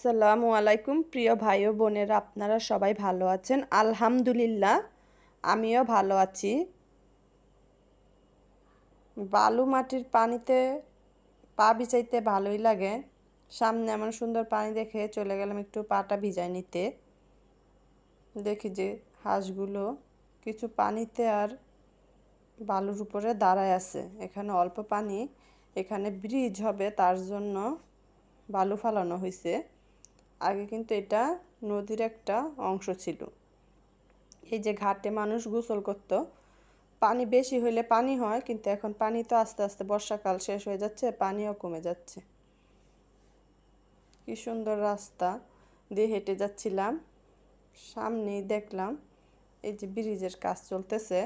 আসসালামু আলাইকুম, প্রিয় ভাই ও বোনেরা, আপনারা সবাই ভালো আছেন? আলহামদুলিল্লাহ, আমিও ভালো আছি। বালু মাটির পানিতে পা ভিজাইতে ভালোই লাগে। সামনে এমন সুন্দর পানি দেখে চলে গেলাম একটু পাটা ভিজাই নিতে। দেখি যে হাঁসগুলো কিছু পানিতে আর বালুর উপরে দাঁড়ায় আছে। এখানে অল্প পানি, এখানে ব্রিজ হবে, তার জন্য বালু ফালানো হয়েছে আগে কিন্তু এটা নদীর একটা অংশ ছিল। এই যে ঘাটে মানুষ গোসল করতো, পানি বেশি হলে পানি হয়, কিন্তু এখন পানি তো আস্তে আস্তে বর্ষাকাল শেষ হয়ে যাচ্ছে, পানিও কমে যাচ্ছে। কি সুন্দর রাস্তা দিয়ে হেঁটে যাচ্ছিলাম। সামনেই দেখলাম এই যে ব্রিজের কাজ চলতেছে।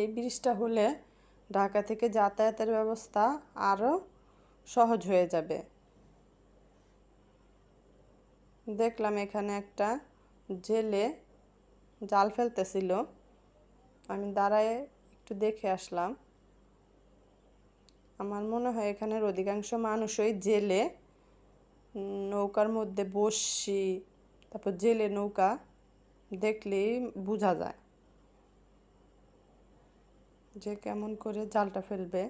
এই ব্রিজটা হলে ঢাকা থেকে যাতায়াতের ব্যবস্থা আরও সহজ হয়ে যাবে। দেখলাম এখানে একটা জেলে জাল ফেলতেছিল। আমি দাঁড়ায় একটু দেখে আসলাম। আমার মনে হয় এখানের অধিকাংশ মানুষই জেলে নৌকার মধ্যে বসি তারপর জেলে নৌকা দেখলেই বোঝা যায় যে কেমন করে জালটা ফেলবে।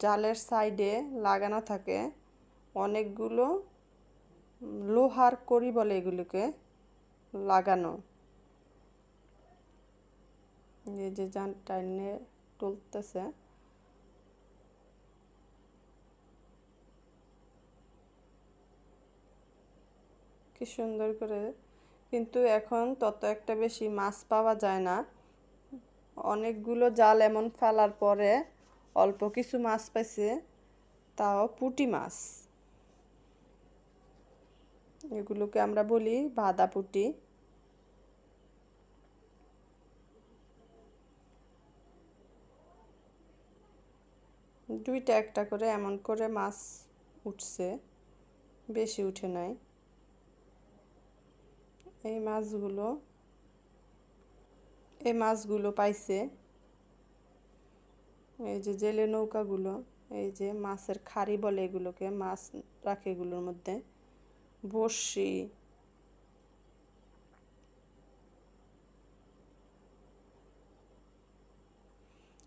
জালের সাইডে লাগানো থাকে। অনেকগুলো লোহার করি বলে এগুলোকে লাগানো। এই যে যান টাইনে তুলতেছে। কি সুন্দর করে। কিন্তু এখন তত একটা বেশি মাছ পাওয়া যায় না। অনেকগুলো জাল এমন ফেলার পরে অল্প কিছু মাছ পাইছে, তাও পুটি মাছ। এগুলোকে আমরা বলি বাদা পুটি। দুইটা একটা করে এমন করে মাছ উঠছে, বেশি উঠে নাই। এই মাছগুলো এই মাছগুলো পাইছে। এই যে জেলে নৌকাগুলো, এই যে মাছের খাড়ি বলে এগুলোকে, মাছ রাখে এগুলোর মধ্যে। বড়শি।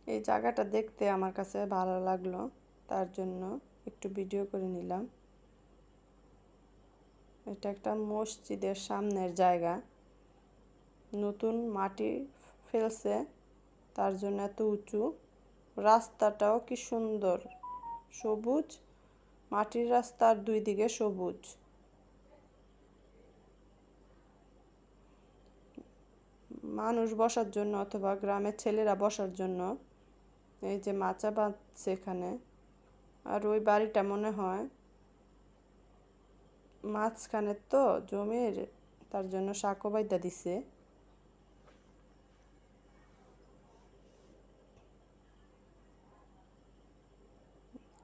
এই জায়গাটা দেখতে আমার কাছে ভালো লাগল, তার জন্য একটু ভিডিও করে নিলাম। এটা একটা মসজিদের সামনের জায়গা। নতুন মাটি ফেলছে, তার জন্য এত উঁচু। রাস্তাটাও কি সুন্দর। সবুজ, মাটির রাস্তার দুই দিকে সবুজ। মানুষ বসার জন্য অথবা গ্রামের ছেলেরা বসার জন্য এই যে মাচা বাঁধছে এখানে। আর ওই বাড়িটা মনে হয় মাঝখানে তো জমির তার জন্য শাকও বাইদা দিছে।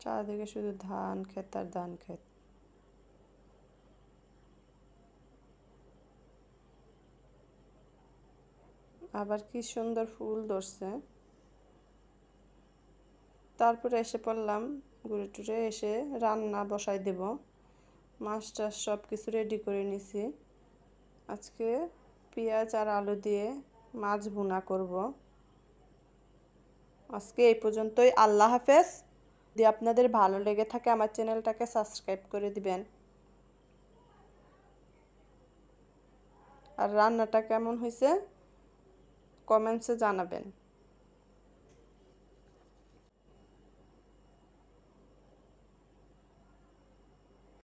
চারদিকে শুধু ধান ক্ষেত আর ধান ক্ষেত। আবার কি সুন্দর ফুল ধরছে। তারপরে এসে পড়লাম ঘুরে টুরে এসে রান্না বসাই দেব। মাছ টাছ সব কিছু রেডি করে নিছি। আজকে পেঁয়াজ আর আলু দিয়ে মাছ ভুনা করব। আজকে এই পর্যন্তই। আল্লাহ হাফেজ। যদি আপনাদের ভালো লেগে থাকে, আমার চ্যানেলটাকে সাবস্ক্রাইব করে দিবেন। আর রান্নাটা কেমন হয়েছে? কমেন্টসে জানাবেন।